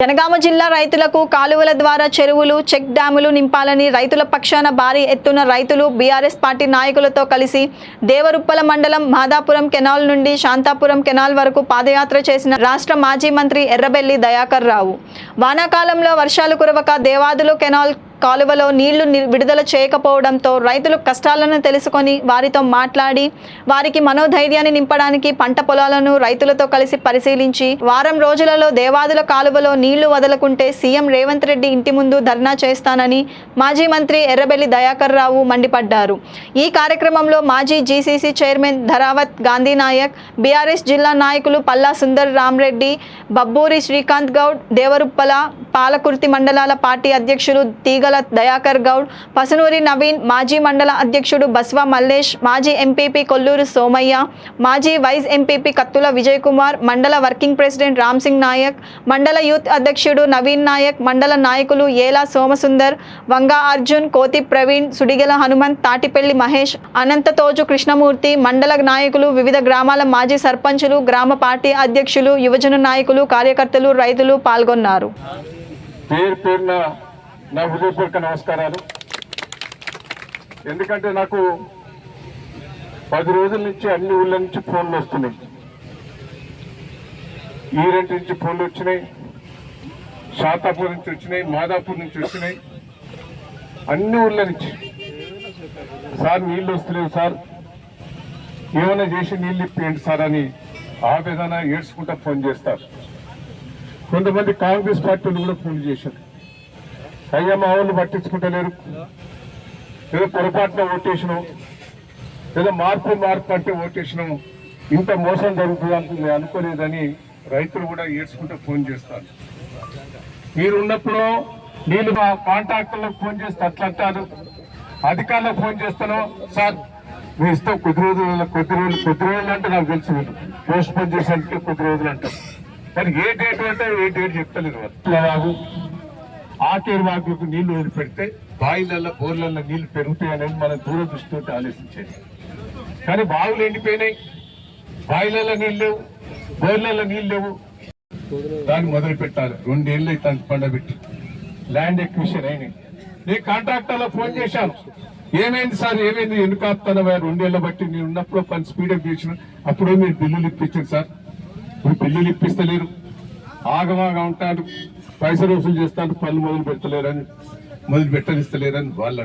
జనగామ జిల్లా రైతులకు కాలువల ద్వారా చెరువులు చెక్ డ్యాములు నింపాలని రైతుల పక్షాన భారీ ఎత్తున రైతులు బీఆర్ఎస్ పార్టీ నాయకులతో కలిసి దేవరుప్పల మండలం మాదాపురం కెనాల్ నుండి శాంతాపురం కెనాల్ వరకు పాదయాత్ర చేసిన రాష్ట్ర మాజీ మంత్రి ఎర్రబెల్లి దయాకర్ రావు. వానాకాలంలో వర్షాలు కురవక దేవాదులు కెనాల్ కాలువలో నీళ్ళు ని- విడుదల చేయకపోవడంతో రైతులు కష్టాలను తెలుసుకొని వారితో మాట్లాడి వారికి మనోధైర్యాన్ని నింపడానికి పంట పొలాలను రైతులతో కలిసి పరిశీలించి వారం రోజులలో దేవాదుల కాలువలో నీళ్ళు వదలకుంటే సీఎం రేవంత్ రెడ్డి ఇంటి ముందు ధర్నా చేస్తానని మాజీ మంత్రి ఎర్రబెల్లి దయాకర్ రావు మండిపడ్డారు. ఈ కార్యక్రమంలో మాజీ GCC chairman Dharavath Gandhi Naik BRS జిల్లా నాయకులు పల్లా సుందర్ రామ్రెడ్డి బబ్బూరి శ్రీకాంత్ గౌడ్ దేవరుప్పల పాలకుర్తి మండలాల పార్టీ అధ్యక్షులు మండల దయాకర్ గౌడ్ పసునూరి నవీన్ మాజీ మండల అధ్యక్షుడు బస్వా మల్లేష్ మాజీ ఎంపీపీ కొల్లూరు సోమయ్య మాజీ వైస్ ఎంపీపీ కత్తుల విజయ్ కుమార్ మండల వర్కింగ్ ప్రెసిడెంట్ రామ్ సింగ్ నాయక్ మండల యూత్ అధ్యక్షుడు నవీన్ నాయక్ మండల నాయకులు ఏలా సోమసుందర్ వంగా అర్జున్ కోతి ప్రవీణ్ సుడిగల హనుమంత్ తాటిపల్లి మహేష్ అనంతతోజు కృష్ణమూర్తి మండల నాయకులు వివిధ గ్రామాల మాజీ సర్పంచులు గ్రామ పార్టీ అధ్యక్షులు యువజన నాయకులు కార్యకర్తలు రైతులు పాల్గొన్నారు. పేరు పేరున నా హృదయపూర్వక నమస్కారాలు. ఎందుకంటే నాకు పది రోజుల నుంచి అన్ని ఊళ్ళ నుంచి ఫోన్లు వస్తున్నాయి. ఈరెంటి నుంచి ఫోన్లు వచ్చినాయి షాతాపూర్ నుంచి వచ్చినాయి మాదాపూర్ నుంచి వచ్చినాయి. అన్ని ఊళ్ళ నుంచి. సార్ నీళ్ళు వస్తలేవు సార్. ఏమైనా చేసి నీళ్ళు ఇప్పియండి సార్ అని ఆవేదన ఏడ్చుకుంటా ఫోన్ చేస్తారు. కొంతమంది కాంగ్రెస్ పార్టీలు కూడా ఫోన్ చేశారు. అయ్యా మా వాళ్ళు పట్టించుకుంటలేరు ఏదో పొరపాటున ఓటేసినాం ఏదో మార్పు మార్పు అంటే ఓటేసినాం ఇంత మోసం జరుగుతుంది అనుకుంది అనుకోలేదని రైతులు కూడా ఏడ్చుకుంటూ ఫోన్ చేస్తారు. మీరున్నప్పుడు నేను మా కాంట్రాక్టర్లకు ఫోన్ చేస్తే అట్లా అంటారు అధికారులకు ఫోన్ చేస్తాను సార్ మీరు ఇస్తాం కొద్ది రోజులు కొద్ది రోజులు కొద్ది రోజులు అంటే నాకు తెలుసు మీరు. పోస్ట్ పోన్ చేసేందుకే కొద్ది రోజులు అంటారు. కానీ ఏ డేట్ అంటే ఏ డేట్ చెప్తలేదు వాళ్ళు. ఆకేరు నీళ్ళు వదిలిపెడితే బాయిలల్లో బోర్లలో నీళ్ళు పెరుగుతాయి అనేది మనం దూరదృష్టితో ఆలోచించేది. కానీ బావులు ఎండిపోయినాయి. బాయిలలో నీళ్ళు లేవు బోర్లలో నీళ్ళు లేవు. దాన్ని మొదలు పెట్టాలి. రెండేళ్ళు అయితే పండబెట్టి. ల్యాండ్ ఎక్విషన్ అయినాయి. నేను కాంట్రాక్టర్లో ఫోన్ చేశాను. ఏమైంది సార్? ఏమైంది? ఎందుకు ఆపుతానవా రెండేళ్ళ బట్టి నేను ఉన్నప్పుడు పని స్పీడప్ చేసిన. అప్పుడే మీరు బిల్లులు ఇప్పించారు సార్. ఇప్పుడు బిల్లులు ఇప్పిస్తలేరు. ఆగమాగా ఉంటారు. పైసలు వసూలు చేస్తారు. పనులు మొదలు పెట్టలేరని మొదలు పెట్టనిస్తలేరని వాళ్ళు